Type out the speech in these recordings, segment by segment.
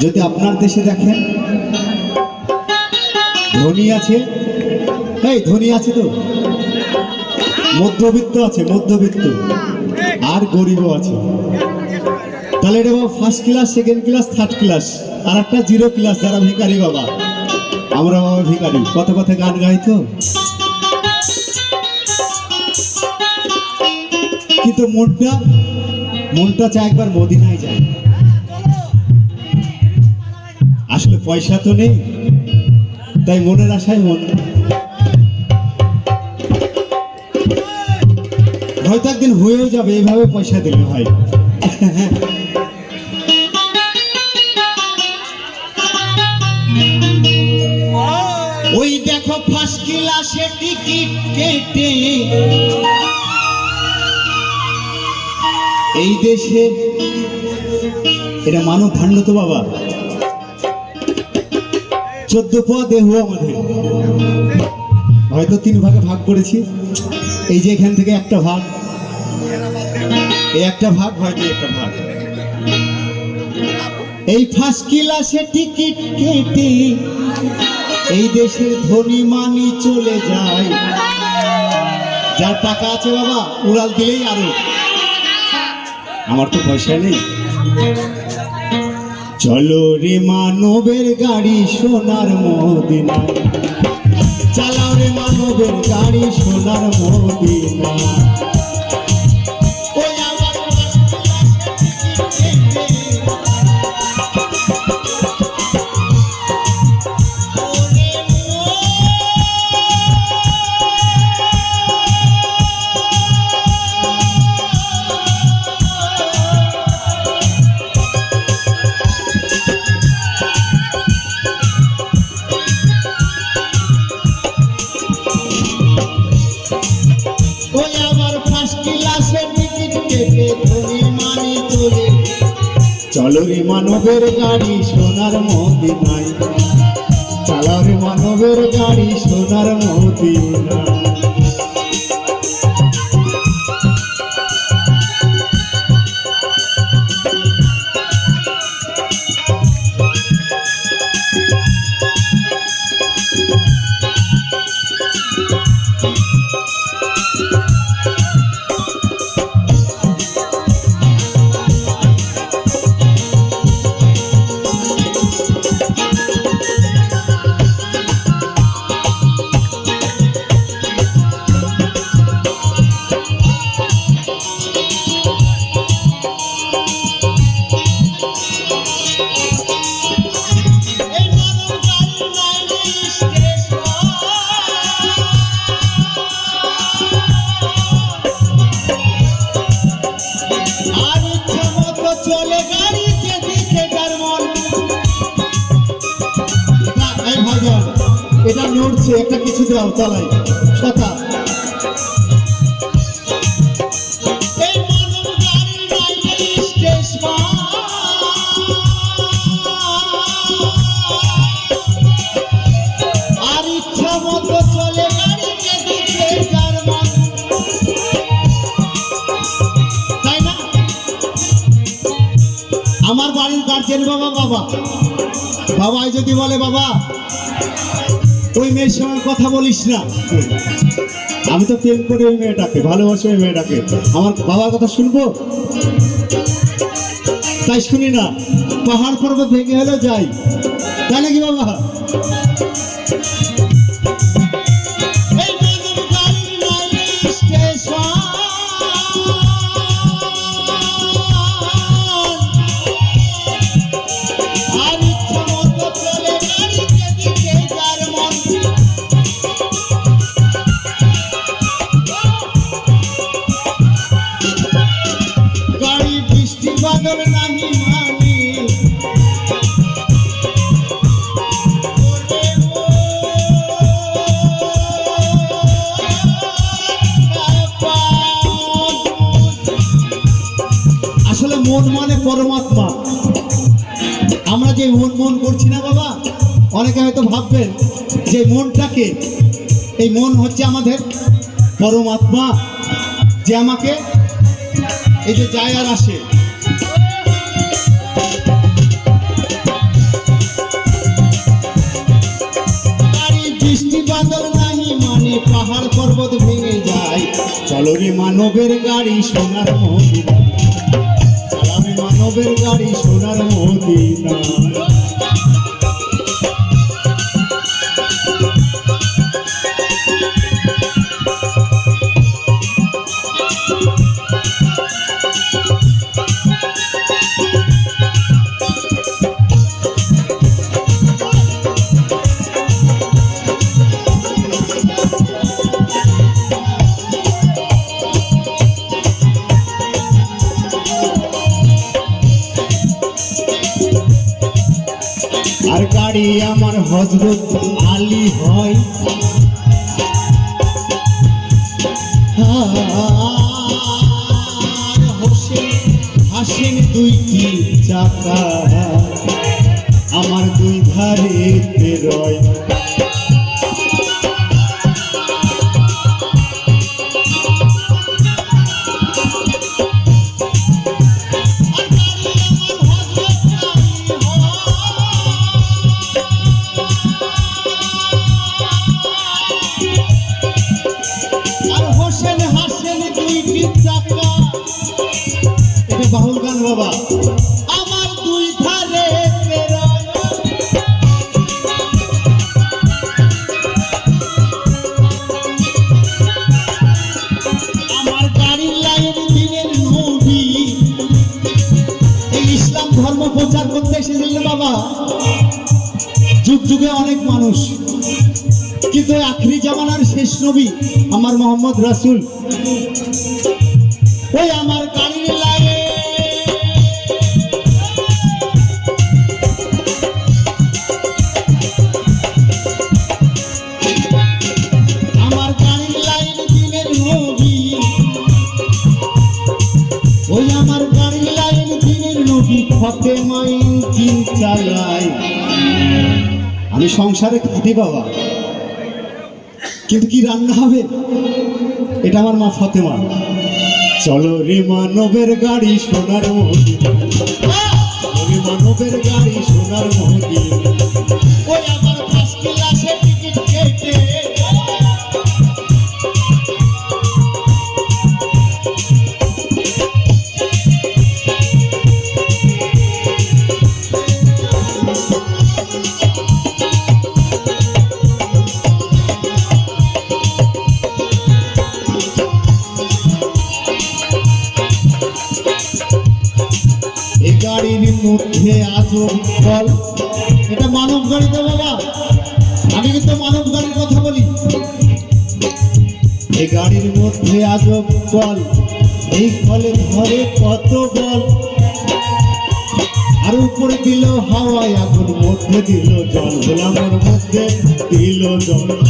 যদি আপনার দেশে দেখেন। ধনী আছে? এই, ধনী আছে তো? মধ্যবিত্ত আছে, মধ্যবিত্ত। আর গরিবও আছে। তাহলে এটা বাবা first class second class third class আর একটা জিরো ক্লাস যারা ভিকারি বাবা। আমরা বাবা ভিকারি কত কথা গান গাই কিন্তু মনটা মনটা চায় একবার মদিনায় যায়। আসলে পয়সা তো নেই, তাই মনের আশায় মন। হয়তো একদিন হয়েও যাবে এইভাবে পয়সা দিলে হয়। ওই দেখো ফার্স্ট ক্লাসে টিকিট কেটে এই দেশে এটা মানব ভাণ্ড তো বাবা। চোদ্দ পোয়া দেহ আমাদের। হয়তো তিন ভাগে ভাগ করেছি। এই যে এখান থেকে একটা ভাগ। এই একটা ভাগ, হয়তো একটা ভাগ। এই ফার্স্ট ক্লাসে টিকিট কেটে এই দেশের ধনী মানি চলে যায়। যার টাকা আছে বাবা, উড়াল দিলেই আরও। আমার তো পয়সা নেই। চলো রে মানবের গাড়ি, সোনার মদিনা। চালাও রে মানবের গাড়ি, সোনার মদিনা। চলো রে মানবের গাড়ি সোনার মতি নাই। রে মানবের গাড়ি সোনার মতি এই এটা একটা কিছু দাও, চালাই। কথা। আমার বাড়ির গার্জেন বাবা বাবা। বাবাই যদি বলে, বাবা ওই মেয়ের সঙ্গে কথা বলিস না। আমি তো প্রেম করি ওই মেয়েটাকে, ভালোবাসি ওই মেয়েটাকে। আমার বাবার কথা শুনব? তাই শুনি না। পাহাড় পর্বত ভেঙে হলে যাই। তাই নাকি বাবা? মন মানে পরমাত্মা। আমরা যে মন মন করছি না বাবা, অনেকে হয়তো ভাববেন যে মনটাকে, এই মন হচ্ছে আমাদের পরমাত্মা, যে আমাকে এই যে যায় আর আসে। মানে পাহাড় পর্বত ভেঙে যায়। চলো রে মানবের গাড়ি সোনার মানবের গাড়ি সোনার গাড়ি আমার হজরত আলী হয়। হাসেন দুইটি চাকা? আমার দুই ধারে রয় নবী আমার মোহাম্মদ রাসুল। ওই আমার আমি সংসারে খাটি বাবা। কিন্তু কি রান্না হবে? এটা আমার মা ফতেমা। চলো রে মানবের গাড়ি, সোনার মহিলা। মানবের গাড়ি, সোনার মন্দির আজব বল। এটা মানব গাড়ি তো বাবা। আমি কিন্তু মানব গাড়ির কথা বলি। এই গাড়ির মধ্যে আজব বল। এই ফলে ধরে কত বল। আর উপরে দিল হাওয়ায়, আগুন মধ্যে দিল জল। গোলামের মধ্যে দিল জল।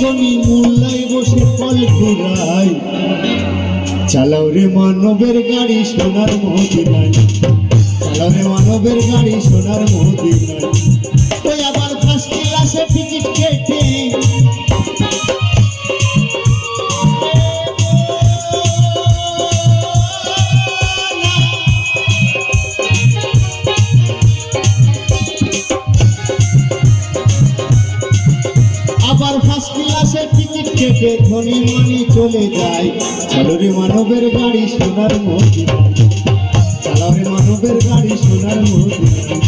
জমি মোল্লাই বসে ফল ঘুরাই চালাও রে মানবের গাড়ি, সোনার মদিনায় চালাও রে মানবের গাড়ি, সোনার মদিনায় ওই আবার টিকিট ধনী মনি চলে যায় চলো মানবের গাড়ি, সোনার মধ্যে চালাও মানবের গাড়ি, সোনার মদিনায়